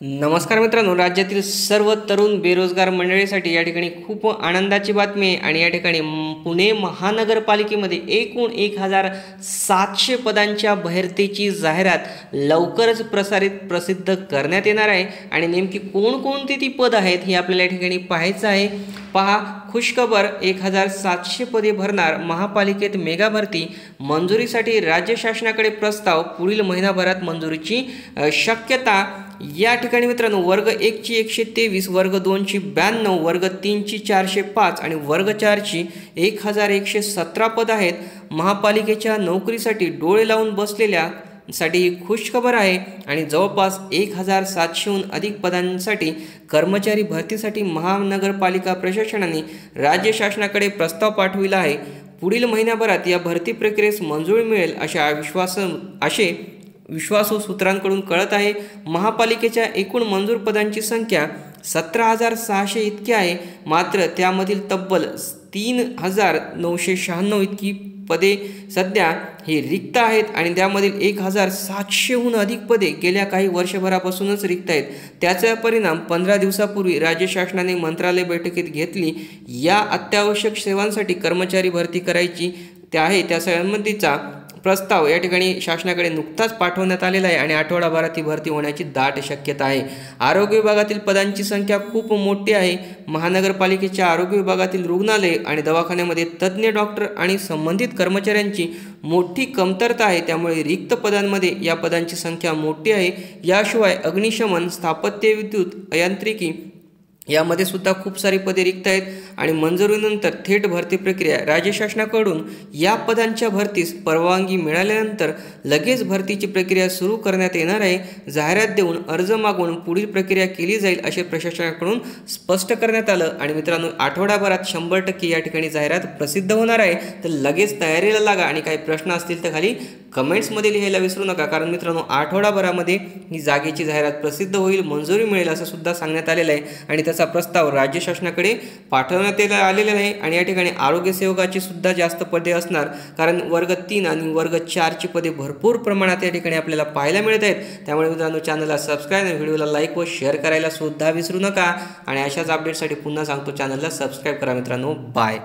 नमस्कार मित्रांनो राज्यातील सर्व तरुण बेरोजगार मंडळीसाठी या ठिकाणी खूप आनंदाची बातमी आहे आणि या ठिकाणी पुणे महानगरपालिकेमध्ये एकूण एक हजार सातशे पदांच्या भरतीची जाहिरात लवकरच प्रसारित प्रसिद्ध करण्यात येणार आहे. आणि नेमकी कोणकोणती ती पद आहेत हे आपल्याला या ठिकाणी पाहायचं आहे. पहा खुशखबर एक हजार सातशे पदे भरणार महापालिकेत मेगा भरती. मंजुरीसाठी राज्य शासनाकडे प्रस्ताव पुढील महिनाभरात मंजुरीची शक्यता. या ठिकाणी मित्रांनो वर्ग एकची एकशे तेवीस वर्ग दोनची ब्याण्णव वर्ग तीनची चारशे पाच आणि वर्ग चारची एक हजार एकशे सतरा पद आहेत. महापालिकेच्या नोकरीसाठी डोळे लावून बसलेल्या साठी ही खुशखबर आहे आणि जवळपास एक हजार सातशेहून अधिक पदांसाठी कर्मचारी भरतीसाठी महानगरपालिका प्रशासनाने राज्य शासनाकडे प्रस्ताव पाठविला आहे. पुढील महिन्याभरात या भरती प्रक्रियेस मंजुरी मिळेल अशा विश्वास असे विश्वासू सूत्रांकडून कळत आहे. महापालिकेच्या एकूण मंजूर पदांची संख्या सतरा हजार सहाशे इतकी आहे. मात्र त्यामधील तब्बल तीन हजार नऊशे शहाण्णव इतकी पदे सध्या ही रिक्त आहेत आणि त्यामधील एक हजार सातशेहून अधिक पदे गेल्या काही वर्षभरापासूनच रिक्त आहेत. त्याचा परिणाम पंधरा दिवसापूर्वी राज्य शासनाने मंत्रालय बैठकीत घेतली. या अत्यावश्यक सेवांसाठी कर्मचारी भरती करायची त्या आहे. त्या संबंधीचा प्रस्ताव या ठिकाणी शासनाकडे नुकताच पाठवण्यात आलेला आहे आणि आठवडाभरात ही भरती होण्याची दाट शक्यता आहे. आरोग्य विभागातील पदांची संख्या खूप मोठी आहे. महानगरपालिकेच्या आरोग्य विभागातील रुग्णालय आणि दवाखान्यामध्ये तज्ज्ञ डॉक्टर आणि संबंधित कर्मचाऱ्यांची मोठी कमतरता आहे. त्यामुळे रिक्त पदांमध्ये या पदांची संख्या मोठी आहे. याशिवाय अग्निशमन स्थापत्य विद्युत अयांत्रिकी यामध्ये सुद्धा खूप सारी पदे रिक्त आहेत. आणि मंजुरीनंतर थेट भरती प्रक्रिया राज्य शासनाकडून या पदांच्या भरतीस परवानगी मिळाल्यानंतर लगेच भरतीची प्रक्रिया सुरू करण्यात येणार आहे. जाहिरात देऊन अर्ज मागून पुढील प्रक्रिया केली जाईल असे प्रशासनाकडून स्पष्ट करण्यात आलं. आणि मित्रांनो आठवडाभरात शंभर टक्के या ठिकाणी जाहिरात प्रसिद्ध होणार आहे. तर लगेच तयारीला लागा आणि काही प्रश्न असतील तर खाली कमेंट्समध्ये लिहायला विसरू नका कारण मित्रांनो आठवडाभरामध्ये ही जागेची जाहिरात प्रसिद्ध होईल मंजुरी मिळेल असं सुद्धा सांगण्यात आलेलं आहे. आणि त्याचा प्रस्ताव राज्य शासनाकडे पाठवण्यात आलेला आहे आणि या ठिकाणी आरोग्य सेवकाची सुद्धा जास्त पदे असणार कारण वर्ग तीन आणि वर्ग चारची पदे भरपूर प्रमाणात या ठिकाणी आपल्याला पाहायला मिळत आहेत. त्यामुळे मित्रांनो चॅनलला सबस्क्राईब आणि व्हिडिओला लाईक व शेअर करायला सुद्धा विसरू नका. आणि अशाच अपडेटसाठी पुन्हा सांगतो चॅनलला सबस्क्राईब करा मित्रांनो. बाय.